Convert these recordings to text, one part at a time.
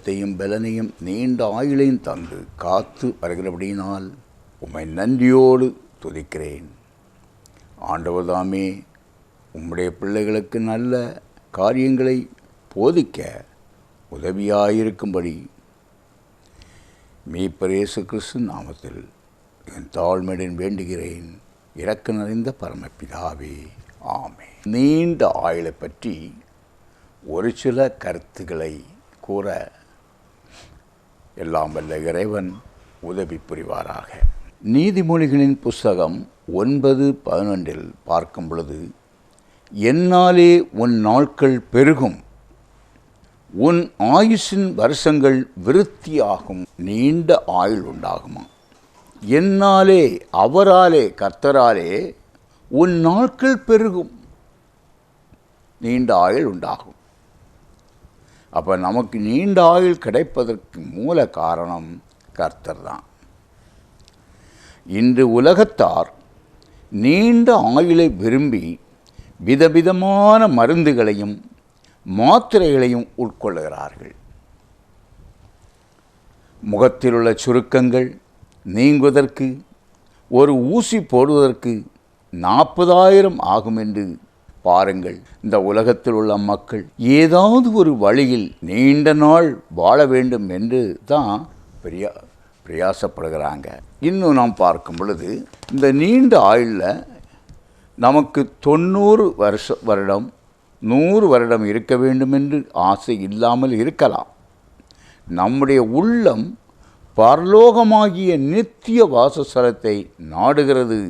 எங்களுக்கு சுகத்தையும் பலனையும் நீண்ட ஆயுளையும் தந்து காத்து வருகிறபடியினால் உம்மை நன்றியோடு துதிக்கிறேன். ஆண்டவதாமே உம்முடைய பிள்ளைகளுக்கு நல்ல காரியங்களை போதிக்க உதவியாயிருக்கும்படி மீட்பர் இயேசு கிறிஸ்து நாமத்தில் என் தாழ்மையுடன் வேண்டுகிறேன். இறக்க நிறைந்த பரமபிதாவே ஆமே நீண்ட ஆயுளை பற்றி ஒரு சில கருத்துக்களை கூற எல்லாம் வல்ல இறைவன் உதவி புரிவாராக. நீதிமொழிகளின் புஸ்தகம் ஒன்பது பதினொன்றில் பார்க்கும் பொழுது என்னாலே உன் நாட்கள் பெருகும். உன் ஆயுஷின் வருஷங்கள் விருத்தியாகும் நீண்ட ஆயுள் உண்டாகுமா? என்னாலே அவராலே கர்த்தராலே உன் நாட்கள் பெருகும் நீண்ட ஆயுள் உண்டாகும். அப்போ நமக்கு நீண்ட ஆயுள் கிடைப்பதற்கு மூல காரணம் கர்த்தர் தான். இன்று உலகத்தார் நீண்ட ஆயுளை விரும்பி விதவிதமான மருந்துகளையும் மாத்திரைகளையும் உட்கொள்கிறார்கள். முகத்தில் உள்ள சுருக்கங்கள் நீங்குவதற்கு ஒரு ஊசி போடுவதற்கு நாற்பதாயிரம் ஆகும் என்று பாருங்கள் இந்த உலகத்தில் உள்ள மக்கள் ஏதாவது ஒரு வழியில் நீண்ட நாள் வாழ வேண்டும் என்று தான் பிரியா பிரயாசப்படுகிறாங்க. இன்னும் நாம் பார்க்கும் பொழுது இந்த நீண்ட ஆயுளில் நமக்கு தொண்ணூறு வருஷ வருடம் நூறு வருடம் இருக்க வேண்டும் என்று ஆசை இல்லாமல் இருக்கலாம். நம்முடைய உள்ளம் பரலோகமாகிய நித்திய வாசஸ்தலத்தை நாடுகிறது.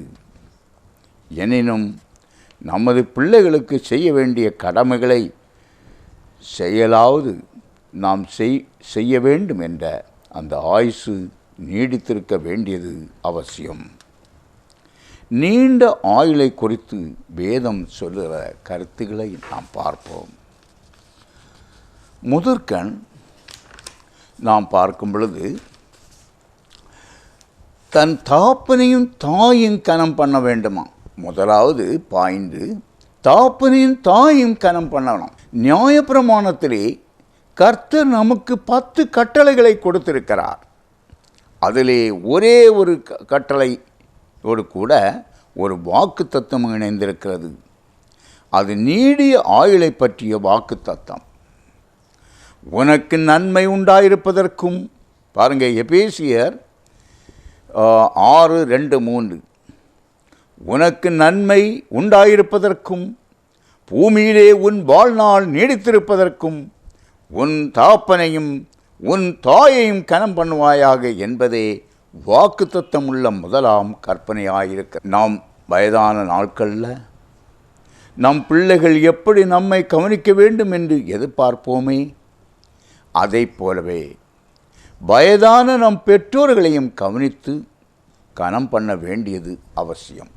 எனினும் நமது பிள்ளைகளுக்கு செய்ய வேண்டிய கடமைகளை செயலாவது நாம் செய் செய்ய வேண்டும் என்ற அந்த ஆயுசு நீடித்திருக்க வேண்டியது அவசியம். நீண்ட ஆயுளை குறித்து வேதம் சொல்லுகிற கருத்துக்களை நாம் பார்ப்போம். முதற்கண் நாம் பார்க்கும் பொழுது தன் தாப்பனையும் தாயும் கனம் பண்ண வேண்டுமா முதலாவது பாய்ந்து தாப்பனையும் தாயும் கனம் பண்ணணும். நியாயப்பிரமாணத்திலே கர்த்தர் நமக்கு பத்து கட்டளைகளை கொடுத்திருக்கிறார். அதிலே ஒரே ஒரு க- கட்டளையோடு கூட ஒரு வாக்கு தத்துவம் இணைந்திருக்கிறது. அது நீடிய ஆயுளை பற்றிய வாக்கு தத்தம் உனக்கு நன்மை உண்டாயிருப்பதற்கும் பாருங்கள் எபேசியர் ஆறு ரெண்டு மூன்று. உனக்கு நன்மை உண்டாயிருப்பதற்கும் பூமியிலே உன் வாழ்நாள் நீடித்திருப்பதற்கும் உன் தாப்பனையும் உன் தாயையும் கனம் பண்ணுவாயாக என்பதே வாக்குத்தத்தம் உள்ள முதலாம் கற்பனையாயிருக்க. நாம் வயதான நாட்களில் நம் பிள்ளைகள் எப்படி நம்மை கவனிக்க வேண்டும் என்று எதிர்பார்ப்போமே? அதைப் போலவே வயதான நம் பெற்றோர்களையும் கவனித்து கனம் பண்ண வேண்டியது அவசியம்.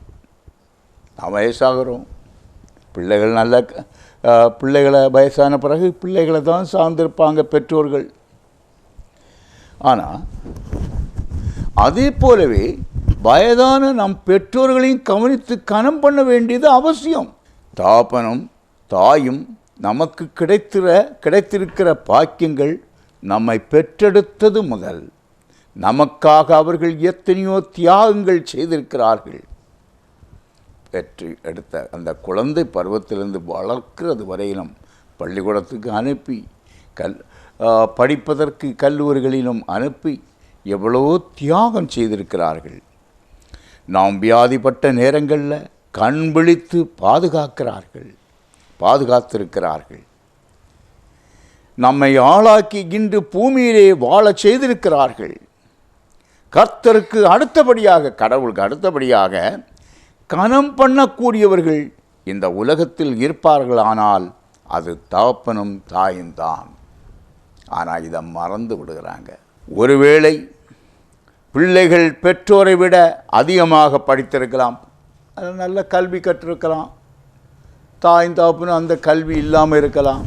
நாம் வயசாகிறோம். பிள்ளைகள் நல்ல பிள்ளைகளை வயசான பிறகு பிள்ளைகளை தான் சார்ந்திருப்பாங்க பெற்றோர்கள். ஆனால் அதே போலவே வயதான நம் பெற்றோர்களையும் கவனித்து கனம் பண்ண வேண்டியது அவசியம். தாப்பனும் தாயும் நமக்கு கிடைத்திர கிடைத்திருக்கிற பாக்கியங்கள் நம்மை பெற்றெடுத்தது முதல். நமக்காக அவர்கள் எத்தனையோ தியாகங்கள் செய்திருக்கிறார்கள். பெற்று எடுத்த அந்த குழந்தை பருவத்திலிருந்து வளர்க்கிறது வரையிலும் பள்ளிக்கூடத்துக்கு அனுப்பி கல் படிப்பதற்கு கல்லூரிகளிலும் அனுப்பி எவ்வளவோ தியாகம் செய்திருக்கிறார்கள். நாம் வியாதிப்பட்ட நேரங்களில் கண் விழித்து பாதுகாக்கிறார்கள் பாதுகாத்திருக்கிறார்கள். நம்மை ஆளாக்கி இன்று பூமியிலே வாழச் செய்திருக்கிறார்கள். கர்த்தருக்கு அடுத்தபடியாக கடவுளுக்கு அடுத்தபடியாக கனம் பண்ணக்கூடியவர்கள் இந்த உலகத்தில் இருப்பார்களானால் அது தகப்பனும் தாயும் தான். ஆனால் இதை மறந்து விடுகிறாங்க. ஒருவேளை பிள்ளைகள் பெற்றோரை விட அதிகமாக படித்திருக்கலாம். அது நல்ல கல்வி கற்றிருக்கலாம். தாயும் தகப்பனும் அந்த கல்வி இல்லாமல் இருக்கலாம்.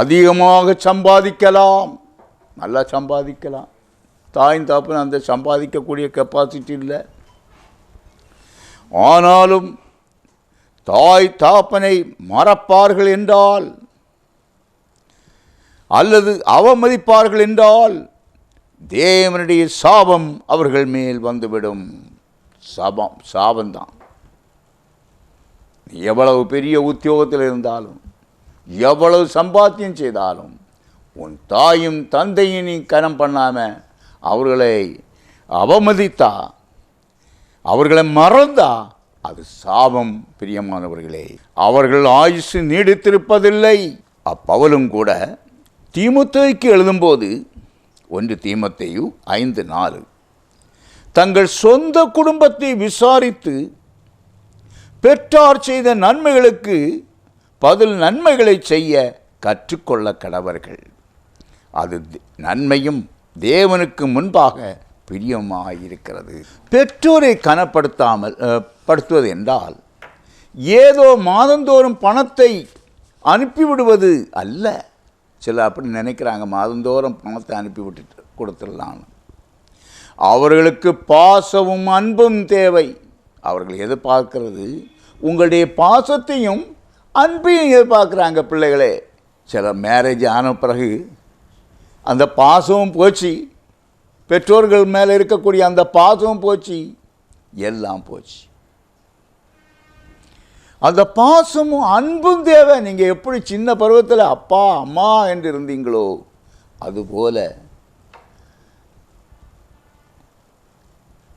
அதிகமாக சம்பாதிக்கலாம். நல்லா சம்பாதிக்கலாம். தாயும் தாப்புன்னு அந்த சம்பாதிக்கக்கூடிய கெப்பாசிட்டி இல்லை. ஆனாலும் தாய் தாப்பனை மறப்பார்கள் என்றால் அல்லது அவமதிப்பார்கள் என்றால் தேவனுடைய சாபம் அவர்கள் மேல் வந்துவிடும். சாபம் சாபந்தான் எவ்வளவு பெரிய உத்தியோகத்தில் இருந்தாலும் எவ்வளவு சம்பாத்தியம் செய்தாலும் உன் தாயும் தந்தையும் நீ கனம் பண்ணாமல் அவர்களை அவமதித்தா அவர்களை மறந்தா அது சாபம் பிரியமானவர்களே. அவர்கள் ஆயுசு நீடித்திருப்பதில்லை. அப்பவலும் கூட தீமுத்தைக்கு எழுதும்போது ஒன்று தீமத்தையு ஐந்து நாலு. தங்கள் சொந்த குடும்பத்தை விசாரித்து பெற்றார் செய்த நன்மைகளுக்கு பதில் நன்மைகளை செய்ய கற்றுக்கொள்ள கடவர்கள். அது நன்மையும் தேவனுக்கு முன்பாக பிரியமாயிருக்கிறது. பெற்றோரை கனப்படுத்தாமல் படுத்துவது என்றால் ஏதோ மாதந்தோறும் பணத்தை அனுப்பிவிடுவது அல்ல. சில அப்படி நினைக்கிறாங்க மாதந்தோறும் பணத்தை அனுப்பி விட்டுட்டு அவர்களுக்கு பாசமும் அன்பும் தேவை. அவர்கள் எதிர்பார்க்கிறது உங்களுடைய பாசத்தையும் அன்பையும் எதிர்பார்க்குறாங்க பிள்ளைகளே. சில மேரேஜ் ஆன பிறகு அந்த பாசமும் போச்சு. பெற்றோர்கள் மேலே இருக்கக்கூடிய அந்த பாசமும் போச்சு எல்லாம் போச்சு. அந்த பாசமும் அன்பும் தேவை. நீங்கள் எப்படி சின்ன பருவத்தில் அப்பா அம்மா என்று இருந்தீங்களோ அதுபோல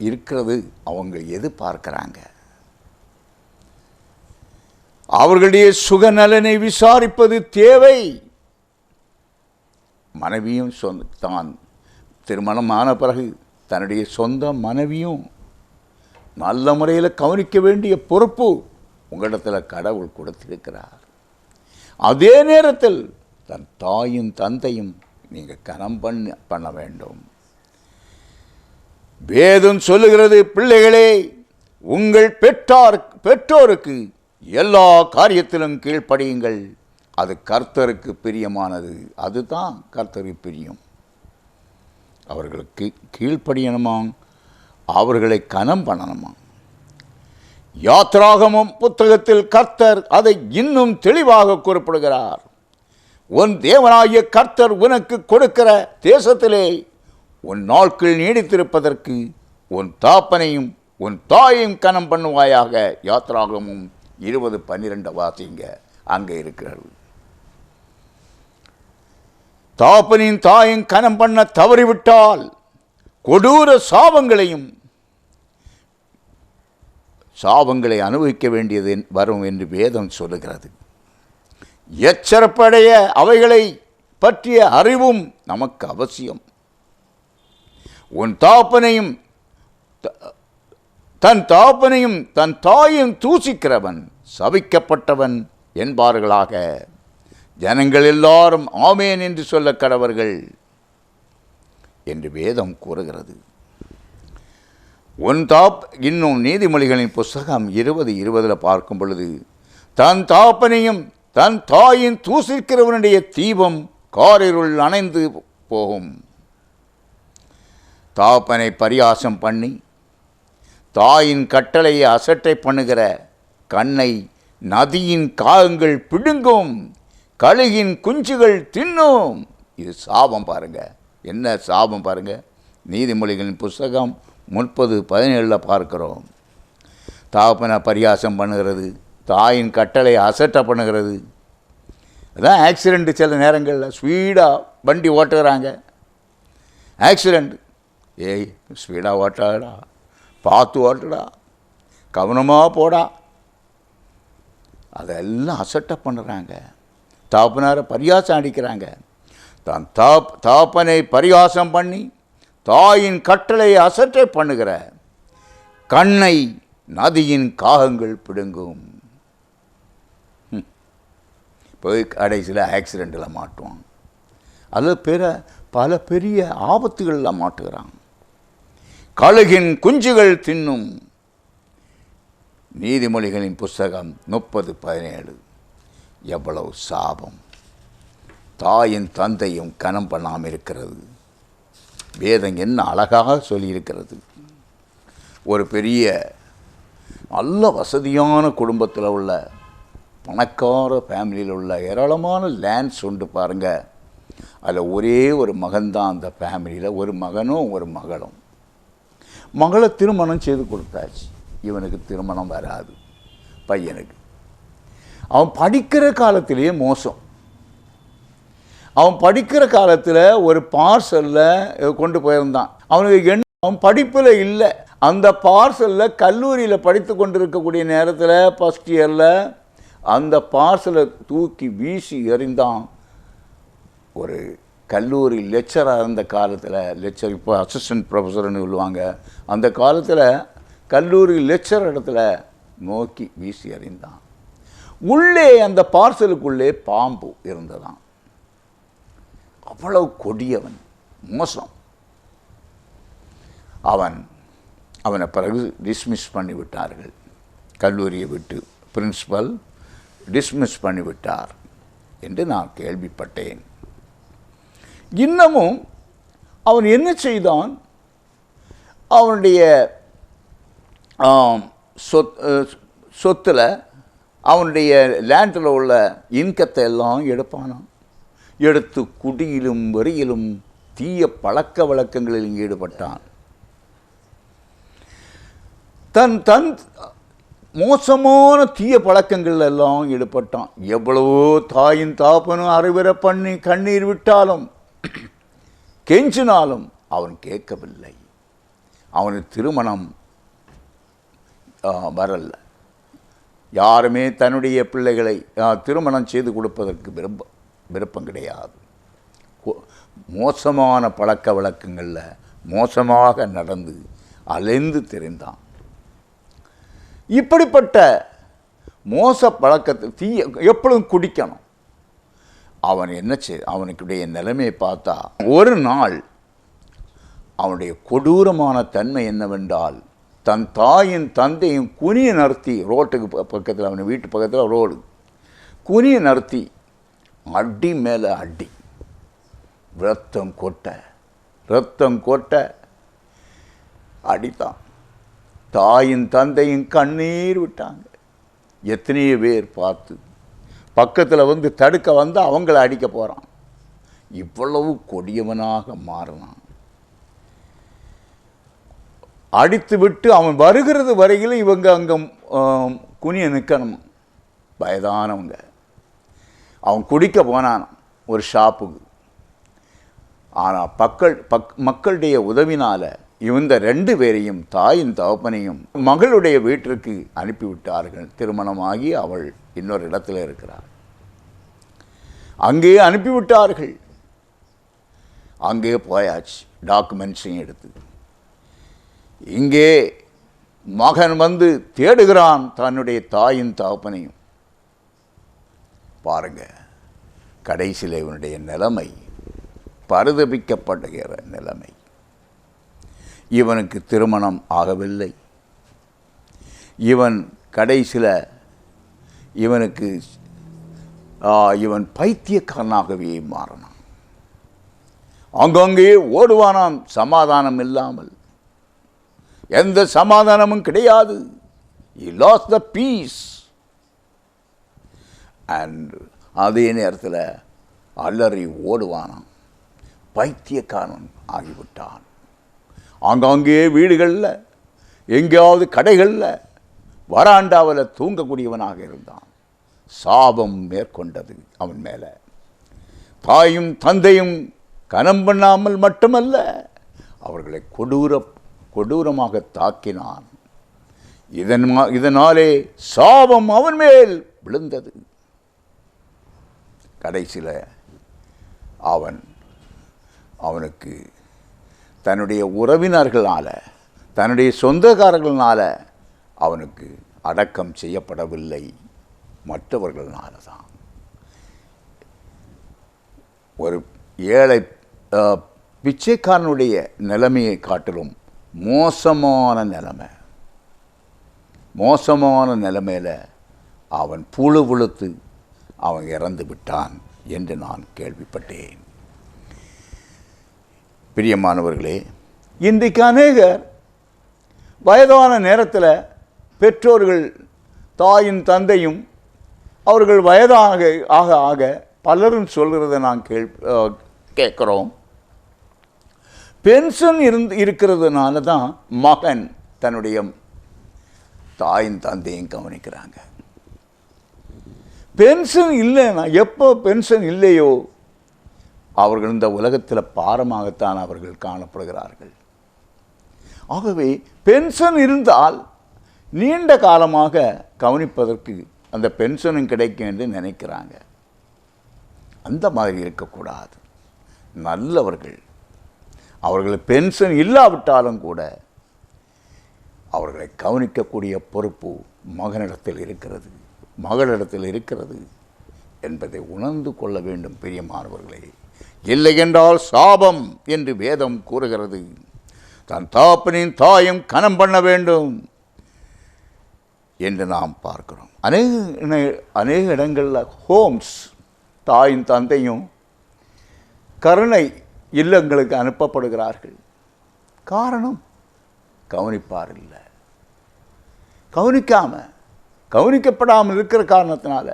இருக்கிறது அவங்க எதிர்பார்க்கிறாங்க அவர்களுடைய சுகநலனை விசாரிப்பது தேவை. மனைவியும் சொந்த தான் திருமணம் ஆன பிறகு தன்னுடைய சொந்த மனைவியும் நல்ல முறையில் கவனிக்க வேண்டிய பொறுப்பு உங்களிடத்தில் கடவுள் கொடுத்திருக்கிறார். அதே நேரத்தில் தன் தாயும் தந்தையும் நீங்கள் கனம் பண்ண பண்ண வேண்டும். வேதம் சொல்லுகிறது பிள்ளைகளே உங்கள் பெற்றார் பெற்றோருக்கு எல்லா காரியத்திலும் கீழ்ப்படியுங்கள். அது கர்த்தருக்கு பிரியமானது. அதுதான் கர்த்தருக்கு பிரியம். அவர்களுக்கு கீழ்ப்படியணுமாம் அவர்களை கனம் பண்ணணுமாம். யாத்ராகமும் புத்தகத்தில் கர்த்தர் அதை இன்னும் தெளிவாக குறிப்பிடுகிறார். உன் தேவனாகிய கர்த்தர் உனக்கு கொடுக்கிற தேசத்திலே உன் நாட்கள் நீடித்திருப்பதற்கு உன் தாப்பனையும் உன் தாயையும் கனம் பண்ணுவாயாக. யாத்ராகமும் இருபது பன்னிரெண்டு வாசிங்க அங்கே இருக்கிறது. தாப்பனின் தாயும் கனம் பண்ண தவறிவிட்டால் கொடூர சாபங்களையும் சாபங்களை அனுபவிக்க வேண்டியது வரும் என்று வேதம் சொல்லுகிறது. எச்சரப்படைய அவைகளை பற்றிய அறிவும் நமக்கு அவசியம். உன் தாப்பனையும் த- தன் தாப்பனையும் தன் தாயும் தூசிக்கிறவன் சபிக்கப்பட்டவன் என்பார்களாக ஜனங்கள் எல்லாரும் ஆமேன் என்று சொல்ல கடவர்கள் என்று வேதம் கூறுகிறது. ஒன் தாப் இன்னும் நீதிமொழிகளின் புஸ்தகம் இருபது இருபதில் பார்க்கும் பொழுது தன் தாப்பனையும் தன் தாயின் தூசிக்கிறவனுடைய தீபம் காரிருள் அணைந்து போகும். தாப்பனை பரியாசம் பண்ணி தாயின் கட்டளையை அசட்டை பண்ணுகிற கண்ணை நதியின் காகங்கள் பிடுங்கும் கழுகின் குஞ்சுகள் தின்னும். இது சாபம் பாருங்க. என்ன சாபம் பாருங்க? நீதிமொழிகளின் புஸ்தகம் முப்பது பதினேழில் பார்க்கிறோம். தாப்பனை பரியாசம் பண்ணுகிறது. தாயின் கட்டளை அசட்டை பண்ணுகிறது. அதான் ஆக்சிடெண்ட்டு சில நேரங்களில் ஸ்பீடாக வண்டி ஓட்டுகிறாங்க ஆக்சிடெண்ட் ஏய் ஸ்பீடாக ஓட்டாடா பார்த்து ஓட்டுடா. கவனமாக போடா. அதெல்லாம் அசட்டை பண்ணுறாங்க. தாப்பனாரை பரியாசம் அடிக்கிறாங்க. தான் தாப் தாப்பனை பரியாசம் பண்ணி தாயின் கட்டளையை அசற்றை பண்ணுகிற கண்ணை நதியின் காகங்கள் பிடுங்கும். போய் கடைசியில் ஆக்சிடெண்ட்டில் மாட்டுவான். அது பிற பல பெரிய ஆபத்துகளில் மாட்டுகிறான். கழுகின் குஞ்சுகள் தின்னும். நீதிமொழிகளின் புஸ்தகம் முப்பது பதினேழு. எவ்வளவு சாபம். தாயின் தந்தையும் கனம் பண்ணாமல் இருக்கிறது. வேதம் என்ன அழகாக சொல்லியிருக்கிறது. ஒரு பெரிய நல்ல வசதியான குடும்பத்தில் உள்ள பணக்கார ஃபேமிலியில் உள்ள ஏராளமான லேண்ட்ஸ் உண்டு பாருங்கள் அதில் ஒரே ஒரு மகன்தான் அந்த ஃபேமிலியில் ஒரு மகனும் ஒரு மகளும். மகளை திருமணம் செய்து கொடுத்தாச்சு. இவனுக்கு திருமணம் வராது. பையனுக்கு. அவன் படிக்கிற காலத்திலேயே மோசம். அவன் படிக்கிற காலத்தில் ஒரு பார்சலில் கொண்டு போயிருந்தான். அவனுக்கு என்ன அவன் படிப்பில் இல்லை. அந்த பார்சலில் கல்லூரியில் படித்து கொண்டிருக்கக்கூடிய நேரத்தில் ஃபஸ்ட் இயரில் அந்த பார்சலை தூக்கி வீசி எறிந்தான். ஒரு கல்லூரி லெக்சராக இருந்த காலத்தில் லெக்சர் இப்போ அசிஸ்டன்ட் ப்ரொஃபஸர்னு சொல்லுவாங்க. அந்த காலத்தில் கல்லூரி லெக்சர் இடத்துல நோக்கி வீசி எறிந்தான். உள்ளே அந்த பார்சலுக்குள்ளே பாம்பு இருந்ததாம். அவ்வளவு கொடியவன் மோசம். அவன் அவனை பிறகு டிஸ்மிஸ் பண்ணி விட்டார்கள் கல்லூரியை விட்டு பிரின்சிபல் டிஸ்மிஸ் பண்ணி விட்டார் என்று நான் கேள்விப்பட்டேன். இன்னமும் அவன் என்ன செய்தான்? அவனுடைய சொத் சொத்தில் அவனுடைய லேண்டில் உள்ள இன்கத்தை எல்லாம் எடுப்பானான் எடுத்து குடியிலும் வரியிலும் தீய பழக்க வழக்கங்களில் ஈடுபட்டான். தன் தன் மோசமான தீய பழக்கங்கள் எல்லாம் ஈடுபட்டான். எவ்வளவோ தாயின் தாப்பனும் அறிவுரை பண்ணி கண்ணீர் விட்டாலும் கெஞ்சினாலும் அவன் கேட்கவில்லை. அவனுக்கு திருமணம் ஆ, வரல. யாருமே தன்னுடைய பிள்ளைகளை திருமணம் செய்து கொடுப்பதற்கு விரும்ப விருப்பம் கிடையாது. கொ- மோசமான பழக்க வழக்கங்களில் மோசமாக நடந்து அலைந்து தெரிந்தான். இப்படிப்பட்ட மோச பழக்கத்தை தீய எப்பொழுதும் குடிக்கணும். அவன் என்ன செய் அவனுக்குடைய நிலைமையை பார்த்தா ஒரு நாள் அவனுடைய கொடூரமான தன்மை என்னவென்றால் தன் தாயின் தந்தையும் குனிய நடத்தி ரோட்டுக்கு ப- பக்கத்தில் அவன் வீட்டு பக்கத்தில் ரோடு. குனிய நடத்தி அடி மேலே அடி. ரத்தம் கொட்ட ரத்தம் கொட்ட அடித்தான். தாயின் தந்தையும் கண்ணீர் விட்டாங்க. எத்தனையோ பேர் பார்த்து பக்கத்தில் வந்து தடுக்க வந்து அவங்கள அடிக்க போகிறான் இவ்வளவு கொடியவனாக மாறினான். அடித்து விட்டு அவன் வருகிறது வரையில் இவங்க அங்கே குனிய நிற்கணும் வயதானவங்க அவன் குடிக்க போனான் ஒரு ஷாப்புக்கு ஆனால் பக்கள் பக் மக்களுடைய உதவினால் இந்த ரெண்டு பேரையும் தாயின் தகப்பனையும் மகளுடைய வீட்டிற்கு அனுப்பிவிட்டார்கள். திருமணமாகி அவள் இன்னொரு இடத்துல இருக்கிறாள். அங்கே அனுப்பிவிட்டார்கள். அங்கே போயாச்சு. டாக்குமெண்ட்ஸையும் எடுத்து. இங்கே மகன் வந்து தேடுகிறான் தன்னுடைய தாயின் தகப்பனையும். பாருங்க கடைசியில் இவனுடைய நிலைமை பரிதபிக்கப்படுகிற நிலைமை. இவனுக்கு திருமணம் ஆகவில்லை. இவன் கடைசியில் இவனுக்கு இவன் பைத்தியக்காரனாகவே மாறனான். அங்கங்கே ஓடுவானாம் சமாதானம் இல்லாமல். எந்த சமாதானமும் கிடையாது. He த பீஸ் அண்ட் அதே நேரத்தில் அலறி ஓடுவானாம். பைத்தியக்காரன் ஆகிவிட்டான். ஆங்காங்கே வீடுகளில் எங்கேயாவது கடைகளில் வராண்டாவில் தூங்கக்கூடியவனாக இருந்தான். சாபம் மேற்கொண்டது அவன் மேலே. தாயும் தந்தையும் கனம் பண்ணாமல் மட்டுமல்ல அவர்களை கொடூர கொடூரமாக தாக்கினான். இதன் இதனாலே சாபம் அவன் மேல் விழுந்தது. கடைசியில் அவன் அவனுக்கு தன்னுடைய உறவினர்களால் தன்னுடைய சொந்தக்காரர்களால் அவனுக்கு அடக்கம் செய்யப்படவில்லை. மற்றவர்களால தான் ஒரு ஏழை பிச்சைக்காரனுடைய நிலைமையை காட்டிலும் மோசமான நிலைமை. மோசமான நிலைமையில் அவன் புழு விழுத்து அவன் இறந்து விட்டான் என்று நான் கேள்விப்பட்டேன். பிரியமானவர்களே இன்றைக்கு அநேகர் வயதான நேரத்தில் பெற்றோர்கள் தாயும் தந்தையும் அவர்கள் வயதாக ஆக ஆக பலரும் சொல்கிறத நான் கேள் கேட்குறோம். பென்ஷன் இருந்து இருக்கிறதுனால தான் மகன் தன்னுடைய தாயின் தந்தையும் கவனிக்கிறாங்க. பென்ஷன் இல்லைன்னா எப்போ பென்ஷன் இல்லையோ அவர்கள் இந்த உலகத்தில் பாரமாகத்தான் அவர்கள் காணப்படுகிறார்கள். ஆகவே பென்ஷன் இருந்தால் நீண்ட காலமாக கவனிப்பதற்கு அந்த பென்ஷனும் கிடைக்கும் என்று நினைக்கிறாங்க. அந்த மாதிரி இருக்கக்கூடாது. நல்லவர்கள் அவர்கள் பென்ஷன் இல்லாவிட்டாலும் கூட அவர்களை கவனிக்கக்கூடிய பொறுப்பு மகனிடத்தில் இருக்கிறது. மகளிடத்தில் இருக்கிறது என்பதை உணர்ந்து கொள்ள வேண்டும் பெரியமானவர்களே. இல்லை என்றால் சாபம் என்று வேதம் கூறுகிறது. தன் தாப்பனின் தாயும் கனம் பண்ண வேண்டும் என்று நாம் பார்க்கிறோம். அநேக அநேக இடங்களில் ஹோம்ஸ் தாயும் தந்தையும் கருணை இல்லங்களுக்கு அனுப்பப்படுகிறார்கள். காரணம் கவனிப்பார் இல்லை கவனிக்காம கவனிக்கப்படாமல் இருக்கிற காரணத்தினால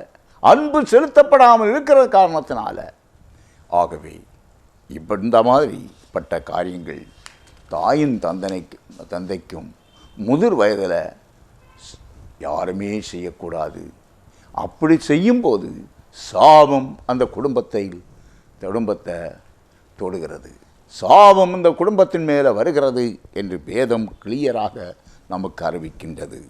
அன்பு செலுத்தப்படாமல் இருக்கிற காரணத்தினால ஆகவே இப்ப இந்த மாதிரிப்பட்ட காரியங்கள் தாயின் தந்தனைக்கு தந்தைக்கும் முதிர் வயதில் யாருமே செய்யக்கூடாது. அப்படி செய்யும்போது சாபம் அந்த குடும்பத்தை குடும்பத்தை தொடுகிறது. சாபம் இந்த குடும்பத்தின் மேலே வருகிறது என்று வேதம் கிளியராக நமக்கு அறிவிக்கின்றது.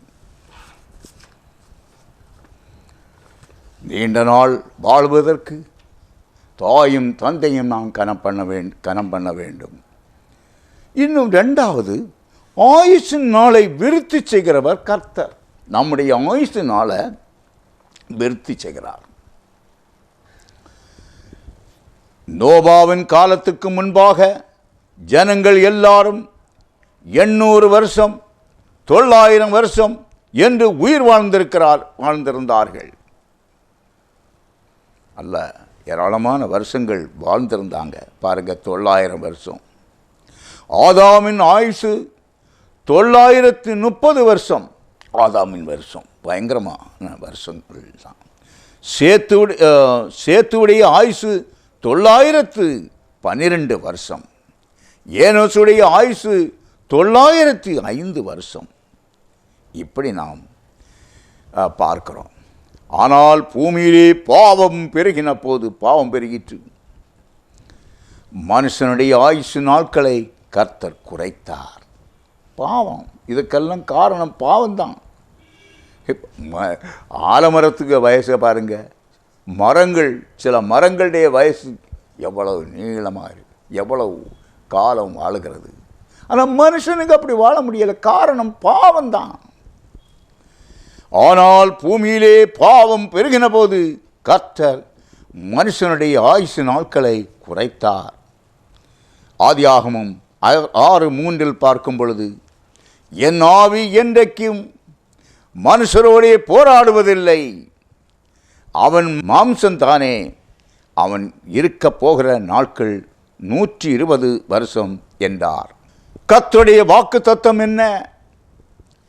நீண்ட நாள் வாழ்வதற்கு தாயும் தந்தையும் நாம் கனம் பண்ண வேண்டும் கனம் பண்ண வேண்டும். இன்னும் ரெண்டாவது ஆயுஷின் நாளை விருத்தி செய்கிறவர் கர்த்தர். நம்முடைய ஆயுசு நாளை விருத்தி செய்கிறார். நோபாவின் காலத்துக்கு முன்பாக ஜனங்கள் எல்லாரும் எண்ணூறு வருஷம் தொள்ளாயிரம் வருஷம் என்று உயிர் வாழ்ந்திருக்கிறார் வாழ்ந்திருந்தார்கள். அல்ல ஏராளமான வருஷங்கள் வாழ்ந்திருந்தாங்க. பாருங்க தொள்ளாயிரம் வருஷம். ஆதாமின் ஆயுசு தொள்ளாயிரத்து முப்பது வருஷம். ஆதாமின் வருஷம் பயங்கரமான வருஷங்கள் தான் சேத்துடைய அஹ், சேத்துவுடைய ஆயுசு தொள்ளாயிரத்து பன்னிரெண்டு வருஷம். ஏனோசுடைய ஆயுசு தொள்ளாயிரத்து ஐந்து வருஷம். இப்படி நாம் பார்க்கிறோம். ஆனால் பூமியிலே பாவம் பெருகின போது பாவம் பெருகிற்று. மனுஷனுடைய ஆயுசு நாட்களை கர்த்தர் குறைத்தார். பாவம். இதுக்கெல்லாம் காரணம் பாவம்தான். ஆலமரத்துக்கு வயசை பாருங்கள் மரங்கள் சில மரங்களுடைய வயசு எவ்வளவு நீளமாக இருக்குது எவ்வளவு காலம் வாழுகிறது. ஆனால் மனுஷனுக்கு அப்படி வாழ முடியலை. காரணம் பாவம்தான். ஆனால் பூமியிலே பாவம் பெருகின போது கர்த்தர் மனுஷனுடைய ஆயுசு நாட்களை குறைத்தார். ஆதியாகமும் ஆறு மூன்றில் பார்க்கும் பொழுது என் ஆவி என்றைக்கும் மனுஷரோடே போராடுவதில்லை. அவன் மாம்சந்தானே அவன் இருக்க போகிற நாட்கள் நூற்றி இருபது வருஷம் என்றார். கத்துடைய வாக்கு தத்துவம் என்ன?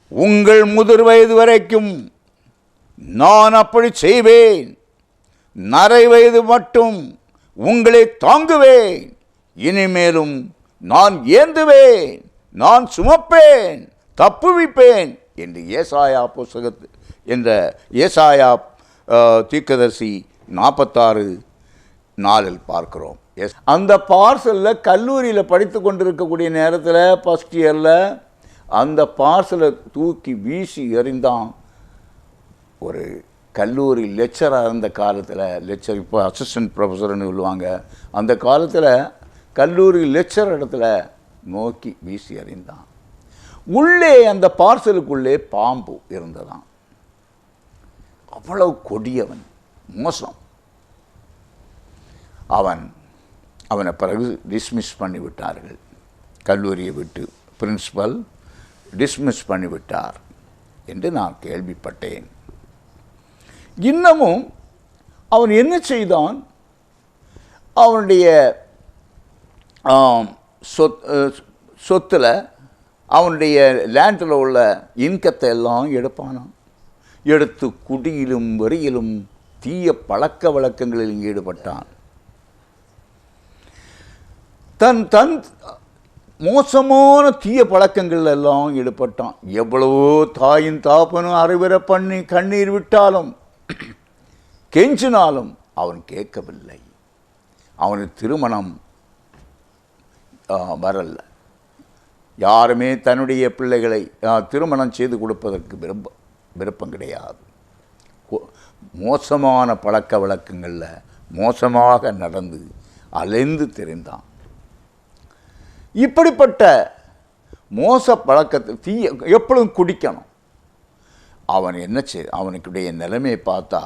உங்கள் முதிர் வயது வரைக்கும் நான் அப்படி செய்வேன். நரை வயது மட்டும் உங்களை தாங்குவேன். இனிமேலும் நான் ஏந்துவேன். நான் சுமப்பேன். தப்புவிப்பேன். என்று ஏசாயா புஸ்தகத்து என்ற ஏசாயா அஹ், தீர்க்கதரிசி நாற்பத்தாறு நாளில் பார்க்குறோம். எஸ். அந்த பார்சலில் கல்லூரியில் படித்து கொண்டிருக்கக்கூடிய நேரத்தில் ஃபஸ்ட் இயரில் அந்த பார்சலை தூக்கி வீசி எறிந்தான் ஒரு கல்லூரி லெக்சராக இருந்த காலத்தில் லெக்சர் இப்போ அசிஸ்டன்ட் ப்ரொஃபஸர்னு சொல்லுவாங்க. அந்த காலத்தில் கல்லூரி லெக்சர் இடத்துல நோக்கி வீசி அறிந்தான் உள்ளே அந்த பார்சலுக்குள்ளே பாம்பு இருந்ததாம். அவ்வளவு கொடியவன் மோசம். அவன் அவனை பிறகு டிஸ்மிஸ் பண்ணி விட்டார்கள் கல்லூரியை விட்டு பிரின்சிபல் டிஸ்மிஸ் பண்ணிவிட்டார் என்று நான் கேள்விப்பட்டேன். இன்னமும் அவன் என்ன செய்தான்? அவனுடைய சொத் சொத்தில் அவனுடைய லேண்டில் உள்ள இன்கத்தை எல்லாம் எடுப்பானான் எடுத்து குடியிலும் வரியிலும் தீய பழக்க வழக்கங்களில் ஈடுபட்டான். தன் தன் மோசமான தீய பழக்கங்கள் எல்லாம் ஈடுபட்டான். எவ்வளவோ தாயின் தாப்பனும் அறிவுரை பண்ணி கண்ணீர் விட்டாலும் கெஞ்சினாலும் அவன் கேட்கவில்லை. அவனுக்கு திருமணம் வரல. யாருமே தன்னுடைய பிள்ளைகளை திருமணம் செய்து கொடுப்பதற்கு விரும்ப விருப்பம் கிடையாது. மோசமான பழக்க வழக்கங்களில் மோசமாக நடந்து அலைந்து தெரிந்தான். இப்படிப்பட்ட மோச பழக்கத்தை தீய எப்பொழுதும் குடிக்கணும். அவன் என்ன செய் அவனுக்குடைய நிலைமையை பார்த்தா